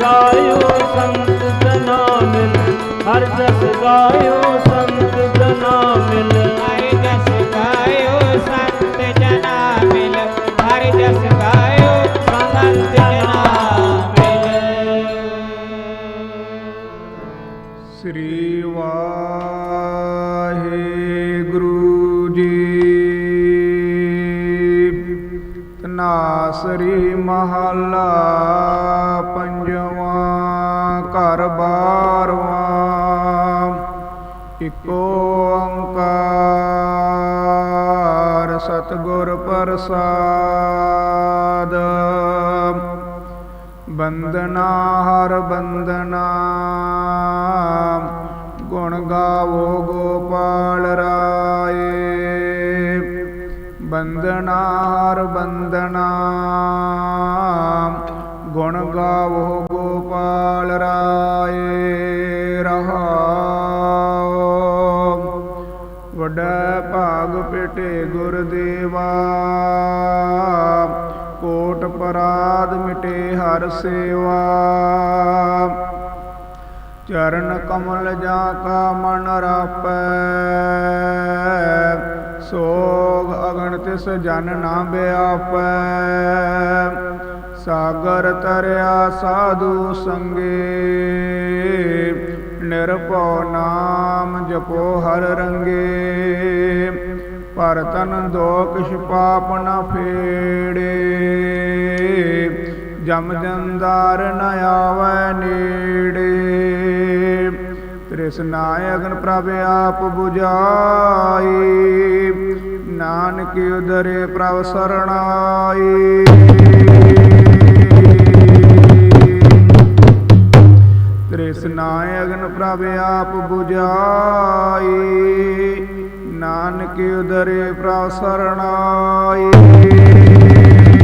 ਗਾਇਓ ਸੰਤ ਜਨਾ ਮਿਲ ਹਰ ਜਸ ਗਾਇਓ ਸੰਤ ਜਨਾ ਮਿਲ। ਹਰਿ ਜਸ ਗਾਇਓ ਸੰਤ ਜਨਾ ਮਿਲ ਹਰਿ ਜਸ ਗਾਇਓ ਸੰਤ ਜਨਾ ਮਿਲ। ਸ੍ਰੀ ਵਾਹਿਗੁਰੂ ਜੀ। ਤਨਾਸਰੀ ਮਹੱਲਾ ਘਰ ਬਾਰਵਾਂ, ਇਕੋ ਓੰਕਾਰ ਸਤਿਗੁਰ ਪ੍ਰਸਾਦ। ਬੰਦਨਾ ਹਰ ਬੰਦਨਾ ਗੁਣ ਗਾਵੋ ਗੋਪਾਲ ਰਾਏ। ਬੰਦਨਾ ਹਰ ਬੰਦਨਾ ਗੁਣ ਗਾਵੋ ਵੱਡਾ ਭਾਗ ਪੇਟੇ ਗੁਰਦੇਵਾ। ਕੋਟ ਪਰਾਦ ਮਿਟੇ ਹਰ ਸੇਵਾ। ਚਰਨ ਕਮਲ ਜਾ ਕਾ ਮਨ ਰਾਪੈ। ਸੋਗ ਅਗਣ ਤਿਸ ਜਨ ਨਾ ਬਿਆਪੈ। ਸਾਗਰ ਤਰਿਆ ਸਾਧੂ ਸੰਗੇ। ਨਿਰਭਉ ਨਾਮ ਜਪੋ ਹਰ ਰੰਗੇ। ਪਰ ਤਨ ਦੋਖ ਪਾਪ ਨ ਫੇੜੇ। ਜਮ ਜੰਦਾਰ ਨ ਆਵੈ ਨੇੜੇ। ਤ੍ਰਿਸ਼ਨਾ ਅਗਨ ਪ੍ਰਭ ਆਪ 부ਝਾਈ ਨਾਨਕ ਉਦਰੇ ਪ੍ਰਭ ਸਰਣਾਈ। ਤ੍ਰਿਸ਼ਨਾ ਅਗਨ ਪ੍ਰਭ ਆਪ 부ਝਾਈ ਨਾਨਕ ਉਦਰੇ ਪ੍ਰਭ ਸਰਣਾਈ।